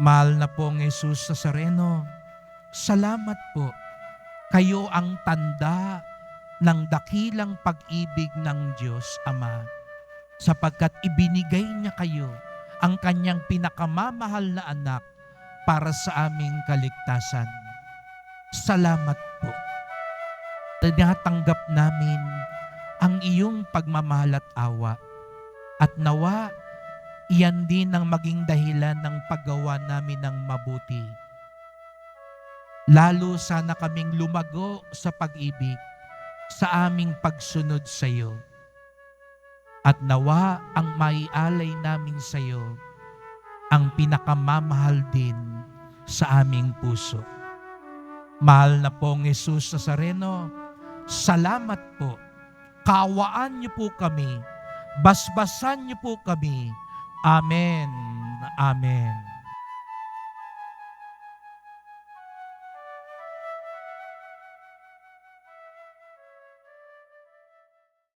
Mahal na pong Jesus sa Sareno, salamat po. Kayo ang tanda ng dakilang pag-ibig ng Diyos Ama sapagkat ibinigay niya kayo ang kanyang pinakamamahal na anak para sa aming kaligtasan. Salamat po. Tinatanggap namin ang iyong pagmamahal at awa at nawa iyan din ang maging dahilan ng paggawa namin ng mabuti. Lalo sana kaming lumago sa pag-ibig sa aming pagsunod sa iyo. At nawa ang maialay namin sa iyo ang pinakamamahal din sa aming puso. Mahal na pong Jesus Nazareno, salamat po. Kawaan niyo po kami. Basbasan niyo po kami. Amen. Amen.